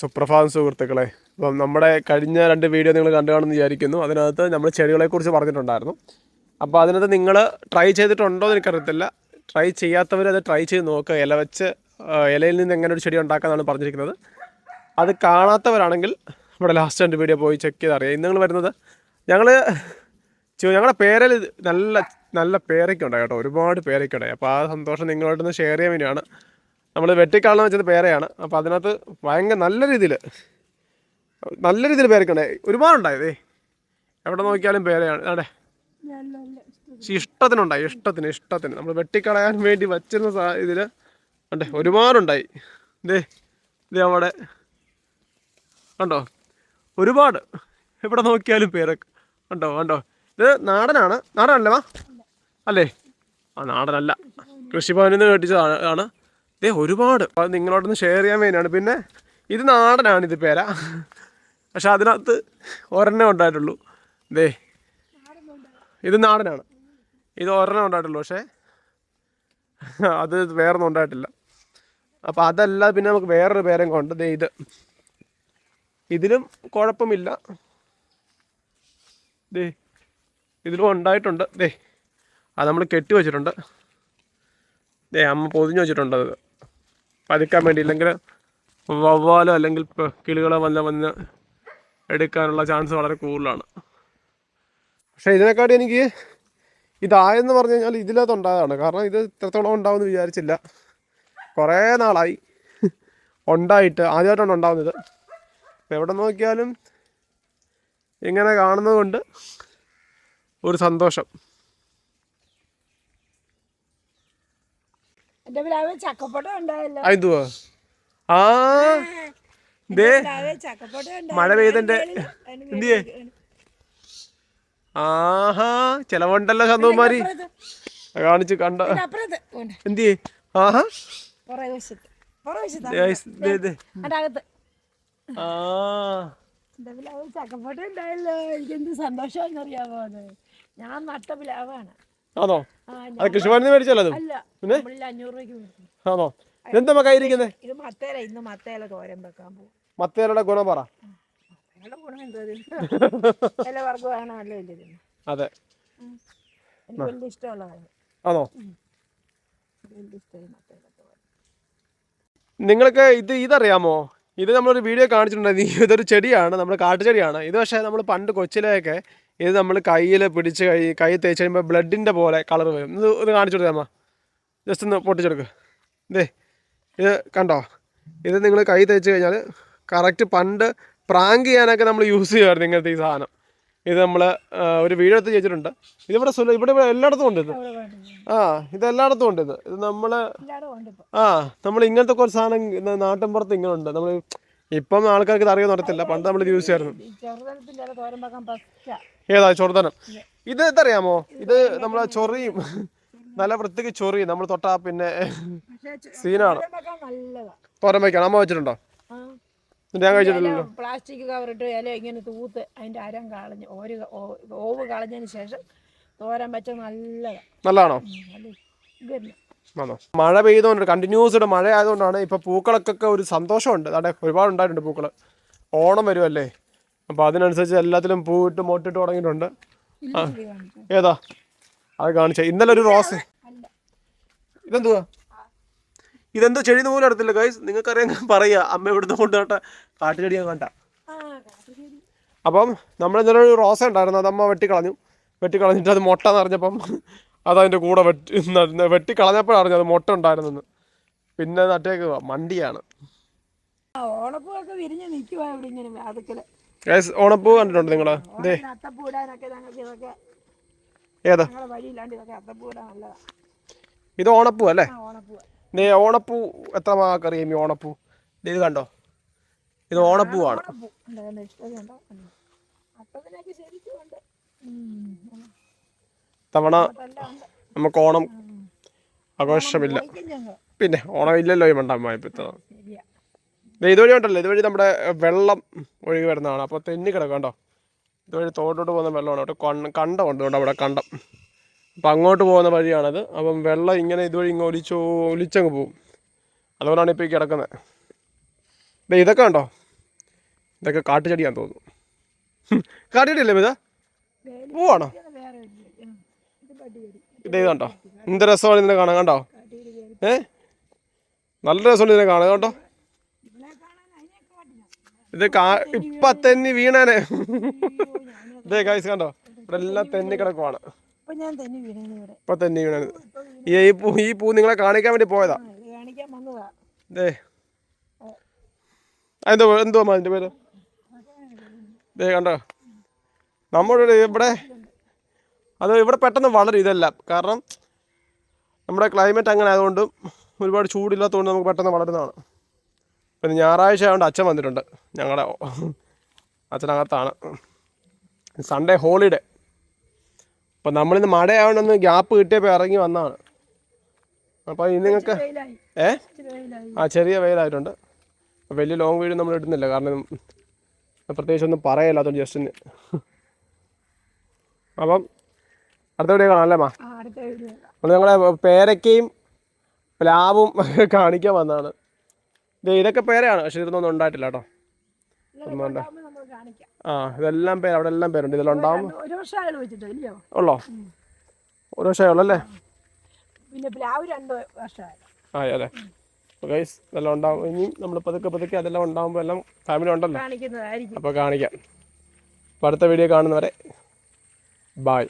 സുപ്രഭാതം സുഹൃത്തുക്കളെ. അപ്പം നമ്മുടെ കഴിഞ്ഞ രണ്ട് വീഡിയോ നിങ്ങൾ കണ്ടു കാണുമെന്ന് വിചാരിക്കുന്നു. അതിനകത്ത് നമ്മൾ ചെടികളെക്കുറിച്ച് പറഞ്ഞിട്ടുണ്ടായിരുന്നു. അപ്പോൾ അതിനകത്ത് നിങ്ങൾ ട്രൈ ചെയ്തിട്ടുണ്ടോ എന്ന് എനിക്കറിയത്തില്ല. ട്രൈ ചെയ്യാത്തവർ അത് ട്രൈ ചെയ്ത് നോക്കുക. ഇല വെച്ച് ഇലയിൽ നിന്ന് എങ്ങനെ ഒരു ചെടി ഉണ്ടാക്കാമെന്നാണ് പറഞ്ഞിരിക്കുന്നത്. അത് കാണാത്തവരാണെങ്കിൽ നമ്മുടെ ലാസ്റ്റ് രണ്ട് വീഡിയോ പോയി ചെക്ക് ചെയ്ത് അറിയാം. ഇന്ന് നിങ്ങൾ വരുന്നത് ഞങ്ങൾ ഞങ്ങളുടെ പേരിൽ നല്ല നല്ല പേരൊക്കെ ഉണ്ടായി കേട്ടോ. ഒരുപാട് പേരൊക്കെ ഉണ്ടായി അപ്പോൾ ആ സന്തോഷം നിങ്ങളോടൊന്ന് ഷെയർ ചെയ്യാൻ വേണ്ടിയാണ്. നമ്മൾ വെട്ടിക്കാളെന്ന് വെച്ചത് പേരയാണ്. അപ്പോൾ അതിനകത്ത് ഭയങ്കര നല്ല രീതിയിൽ നല്ല രീതിയിൽ പേരക്കണ്ടേ ഒരുപാടുണ്ടായതേ എവിടെ നോക്കിയാലും പേരയാണ്. പക്ഷേ ഇഷ്ടത്തിനുണ്ടായി ഇഷ്ടത്തിന് ഇഷ്ടത്തിന്. നമ്മൾ വെട്ടിക്കളയാൻ വേണ്ടി വച്ചിരുന്ന ഇതിൽ ഉണ്ട് ഒരുപാടുണ്ടായി. ഇതേ ഇത് അവിടെ. കണ്ടോ? ഒരുപാട്. എവിടെ നോക്കിയാലും പേരൊക്കെ കണ്ടോ കണ്ടോ? ഇത് നാടനാണ്. നാടനല്ലേ വാ? അല്ലേ? ആ നാടനല്ല. കൃഷിഭവനിൽ നിന്ന് മേടിച്ചതാണ് ആണ്. ഇതേ ഒരുപാട്. അത് നിങ്ങളോടൊന്ന് ഷെയർ ചെയ്യാൻ വേണ്ടിയാണ്. പിന്നെ ഇത് നാടനാണ് ഇത് പേര. പക്ഷെ അതിനകത്ത് ഒരെണ്ണേ ഉണ്ടായിട്ടുള്ളൂ. ദേ ഇത് നാടനാണ്. ഇത് ഒരെണ്ണം ഉണ്ടായിട്ടുള്ളൂ. പക്ഷേ അത് വേറൊന്നും ഉണ്ടായിട്ടില്ല. അപ്പോൾ അതല്ല പിന്നെ നമുക്ക് വേറൊരു പേരം കൊണ്ട് ദേ ഇത്. ഇതിലും കുഴപ്പമില്ല. ദേ ഇതിലും ഉണ്ടായിട്ടുണ്ട്. ദേ അത് നമ്മൾ കെട്ടി വെച്ചിട്ടുണ്ട്. ദേ അമ്മ പൊതിഞ്ഞ് വെച്ചിട്ടുണ്ട് അത്. പതിക്കാൻ വേണ്ടി ഇല്ലെങ്കിൽ വവ്വാലോ അല്ലെങ്കിൽ കിളികളോ വന്ന് വന്ന് എടുക്കാനുള്ള ചാൻസ് വളരെ കൂടുതലാണ്. പക്ഷേ ഇതിനെക്കാട്ടി എനിക്ക് ഇതായെന്ന് പറഞ്ഞു കഴിഞ്ഞാൽ ഇതിനകത്ത് കാരണം ഇത് ഇത്രത്തോളം ഉണ്ടാവുമെന്ന് വിചാരിച്ചില്ല. കുറേ നാളായി ഉണ്ടായിട്ട് ആദ്യമായിട്ടാണ് ഉണ്ടാവുന്നത്. ഇപ്പം എവിടെ നോക്കിയാലും ഇങ്ങനെ കാണുന്നത് കൊണ്ട് ഒരു സന്തോഷം. എന്റെ പ്ലാവ് ചക്കപ്പട്ടം ഉണ്ടായല്ലോ. എന്തുവാ ആ ദേ ചക്കപ്പട്ടം. മഴ പെയ്തന്റെ എന്തിയേ ആഹാ ചെലവുണ്ടല്ലോ ചന്തുമാരി. കാണിച്ചു കണ്ട. എന്തിയേ ആഹാ. ആ. പ്ലാവ് ഉണ്ടായല്ലോ. എനിക്ക് എന്ത് സന്തോഷമാണെന്നറിയാമോ ഞാൻ നട്ട പ്ലാവാണ് ആണോ? അത് കൃഷിഭവനിൽ നിന്ന് മേടിച്ചല്ലോ അത്? പിന്നെ? ആണോ? കയ്യിരിക്കുന്നത് ഇത് മത്തേല ഇന്ന് മത്തേല തോരൻ വെക്കാൻ പോകും മത്തേരുടെ ഗുണം പറ. ഞങ്ങളുടെ ഗുണം എന്താ ഇല്ല അതെ. എനിക്ക് വലിയ ഇഷ്ടമുള്ളതാണ് ആണോ? വലിയ ഇഷ്ടമായി മത്തേല തോരൻ. നിങ്ങൾക്ക് ഇത് ഇതറിയാമോ? ഇത് നമ്മളൊരു വീഡിയോ കാണിച്ചിട്ടുണ്ടായിരുന്നു. ഇതൊരു ചെടിയാണ് നമ്മുടെ കാട്ടുചെടിയാണ്. ഇത് പക്ഷേ നമ്മൾ പണ്ട് കൊച്ചിലെയൊക്കെ ഇത് നമ്മൾ കയ്യിൽ പിടിച്ച് കൈ കൈ തേച്ച് കഴിയുമ്പോൾ ബ്ലഡിന്റെ പോലെ കളർ വരും. ഇത് ഒന്ന് കാണിച്ചു അമ്മ. ജസ്റ്റ് ഒന്ന് പൊട്ടിച്ചെടുക്ക് ഇതേ ഇത് കണ്ടോ? ഇത് നിങ്ങൾ കൈ തേച്ച് കഴിഞ്ഞാൽ കറക്റ്റ് പണ്ട് പ്രാങ്ക് ചെയ്യാനൊക്കെ നമ്മൾ യൂസ് ചെയ്യുമായിരുന്നു ഇങ്ങനത്തെ ഈ സാധനം. ഇത് നമ്മൾ ഒരു വീഡിയോ എടുത്ത് ചെയ്തിട്ടുണ്ട്. ഇതിവിടെ സുല ഇവിടെ ഇവിടെ എല്ലായിടത്തും ഉണ്ട് ഇത്. ആ ഇത് എല്ലായിടത്തും ഉണ്ട് ഇത്. ഇത് നമ്മൾ ആ നമ്മൾ ഇങ്ങനത്തെ കുറച്ച് സാധനം നാട്ടിൻപുറത്ത് ഇങ്ങനെ ഉണ്ട്. നമ്മൾ ഇപ്പം ആൾക്കാർക്ക് ഇത് അറിയാൻ നടത്തില്ല പണ്ട് നമ്മൾ യൂസ് ചെയ്യായിരുന്നു. ഏതാ ചൊറുതനം ഇത് എന്തറിയാമോ ഇത് നമ്മളെ ചൊറിയും. നല്ല വൃത്തിക്ക് ചൊറിയും. നമ്മൾ തൊട്ടാ പിന്നെ സീനാണ്. തോരൻ വയ്ക്കണം അമ്മ വെച്ചിട്ടുണ്ടോ? ഞാൻ കഴിച്ചിട്ടില്ലല്ലോ പ്ലാസ്റ്റിക് കവറിട്ട് ഇല ഇങ്ങനെ തൂത്ത് അതിന്റെ അരം കളഞ്ഞ് ഒരു ഓവ് കളഞ്ഞതിന് ശേഷം തോരൻ വെച്ച നല്ല നല്ലതാണോ? ഉം, നല്ല ഇതന്നെ. ആണോ? മഴ പെയ്തുകൊണ്ട് കണ്ടിന്യൂസ് ആയിട്ട് മഴ ആയതുകൊണ്ടാണ് ഇപ്പൊ പൂക്കളൊക്കെ ഒരു സന്തോഷമുണ്ട്. അതെ ഒരുപാട് ഉണ്ടായിട്ടുണ്ട് പൂക്കൾ ഓണം വരുമല്ലേ അപ്പോൾ അതിനനുസരിച്ച് എല്ലാത്തിലും പൂവിട്ട് മോട്ടിട്ട് തുടങ്ങിയിട്ടുണ്ട്. ഏതാ? അത് കാണിച്ച. ഇന്നലെ ഒരു റോസ്. ഇതെന്തുവാ? ഇതെന്തോ ചെടി പോലും അടുത്തില്ല ഗൈസ് നിങ്ങൾക്കറിയാൻ പറയാ. അമ്മ ഇവിടുന്ന് കൊണ്ടുപോട്ടെ ഞാൻ കണ്ട. അപ്പം നമ്മൾ ഇന്നലെ ഒരു റോസ ഉണ്ടായിരുന്നു. അത് അമ്മ വെട്ടിക്കളഞ്ഞു. വെട്ടിക്കളഞ്ഞിട്ട് അത് മുട്ട നിറഞ്ഞപ്പം അത് അതിന്റെ കൂടെ വെട്ടി വെട്ടിക്കളഞ്ഞപ്പോഴാണ് അറിഞ്ഞു അത് മുട്ട ഉണ്ടായിരുന്നെന്ന് പിന്നെ നട്ടേക്ക് മണ്ടിയാണ്. ആ ഓണപ്പൂവൊക്കെ വിരിഞ്ഞ് നിൽക്കുവാ ഇവിടെ ഇങ്ങനെ വാതുക്കൽ. ഗൈസ് ഓണപ്പൂ കണ്ടിട്ടുണ്ട് ഇടാനൊക്കെ ഏതാ? ഇത് ഓണപ്പൂ അല്ലേ? ആ ഓണപ്പൂ. എത്ര മാറിയും ഈ ഓണപ്പൂ? ഇത് കണ്ടോ? ഇത് ഓണപ്പൂവാണ്. ഓണപ്പൂ. ആണ് ശരിക്കും. തവണ നമുക്ക് ഓണം ആഘോഷമില്ല. പിന്നെ ഓണം ഇല്ലല്ലോ ഈ മണ്ടമ്മായപ്പോ ശരിയാ ഇതുവഴി ഉണ്ടല്ലോ ഇതുവഴി നമ്മുടെ വെള്ളം ഒഴുകി വരുന്നതാണ്. അപ്പോൾ തെന്നി കിടക്കും കേട്ടോ ഇതുവഴി തോട്ടോട്ട് പോകുന്ന വെള്ളമാണ്. അവിടെ കണ്ടം ഉണ്ട് അവിടെ കണ്ടം. അപ്പം അങ്ങോട്ട് പോകുന്ന വഴിയാണത്. അപ്പം വെള്ളം ഇങ്ങനെ ഇതുവഴി ഇങ്ങനെ ഒലിച്ചോ ഒലിച്ചങ്ങ് പോകും അതുകൊണ്ടാണ് ഇപ്പോൾ ഈ കിടക്കുന്നത് ദേ ഇതൊക്കെ ഉണ്ടോ ഇതൊക്കെ കാട്ടുചെടിയാന്ന് തോന്നുന്നു. കാട്ടുചെടിയല്ലേ ഇത്? പൂവാണോ വേറെ ഒരു ചെടി. ആ, ഇത് പട്ടിയടി ഇത് കണ്ടോ? എന്ത് രസമാണ് ഇതിനെ കാണാൻ കണ്ടോ? ഏ? നല്ല രസമുണ്ട് ഇതിനെ കാണാൻ കണ്ടോ? ഇത് കാ ഇപ്പൊ തെന്നി വീണേനെ. ഇതേ കായ്സ് കണ്ടോ? ഇവിടെ എല്ലാം തെന്നി കിടക്കുവാണ്. ഇപ്പൊ തന്നെ വീണത് ഈ പൂ ഈ പൂ നിങ്ങളെ കാണിക്കാൻ വേണ്ടി പോയതാ. എന്തോ എന്തോ അതിന്റെ പേര്? കണ്ടോ? നമ്മുടെ ഇവിടെ അത് ഇവിടെ പെട്ടെന്ന് വളരും ഇതെല്ലാം. കാരണം നമ്മുടെ ക്ലൈമറ്റ് അങ്ങനെ ആയതുകൊണ്ടും ഒരുപാട് ചൂടില്ലാത്തതുകൊണ്ട് നമുക്ക് പെട്ടെന്ന് വളരുന്നതാണ്. പിന്നെ ഞായറാഴ്ച ആയതുകൊണ്ട് അച്ഛൻ വന്നിട്ടുണ്ട്. ഞങ്ങളുടെ അച്ഛനകത്താണ്. സൺഡേ ഹോളിഡേ അപ്പം നമ്മളിന്ന് മഴയായതുകൊണ്ടൊന്ന് ഗ്യാപ്പ് കിട്ടിയപ്പോൾ ഇറങ്ങി വന്നതാണ്. അപ്പോൾ ഇനി നിങ്ങൾക്ക് ഏ? ആ ചെറിയ വെയിലായിട്ടുണ്ട്. വലിയ ലോങ് വീഡിയോ നമ്മൾ ഇടുന്നില്ല കാരണം പ്രത്യേകിച്ച് ഒന്നും പറയല്ല ജസ്റ്റിന് ജസ്റ്റ് അപ്പം അടുത്ത വീഡിയോ കാണാം അല്ലേ മാ? നമ്മൾ ഞങ്ങളെ പേരക്കയും പ്ലാവും കാണിക്കാൻ വന്നതാണ്. ഇതൊക്കെ പേരയാണ് പക്ഷെ ഇതൊന്നും ഉണ്ടായിട്ടില്ല കേട്ടോ. ആ ഇതെല്ലാം പേര് അവിടെ എല്ലാം പേരുണ്ട്. ഇതെല്ലാം ഉണ്ടാവും ഉള്ളോ? ഒരു വർഷമേ ഉള്ളല്ലേ പിന്നെ പ്ലാവ് രണ്ട് വർഷമായി ആ അതെ ഗൈസ് ഇതെല്ലാം ഉണ്ടാവും ഇനിയും നമ്മൾ പതുക്കെ പതുക്കെ അതെല്ലാം ഉണ്ടാകുമ്പോൾ എല്ലാം ഫാമിലി ഉണ്ടല്ലോ. അപ്പോൾ കാണിക്കാം. അപ്പോൾ അടുത്ത വീഡിയോ കാണുന്നവരെ ബായ്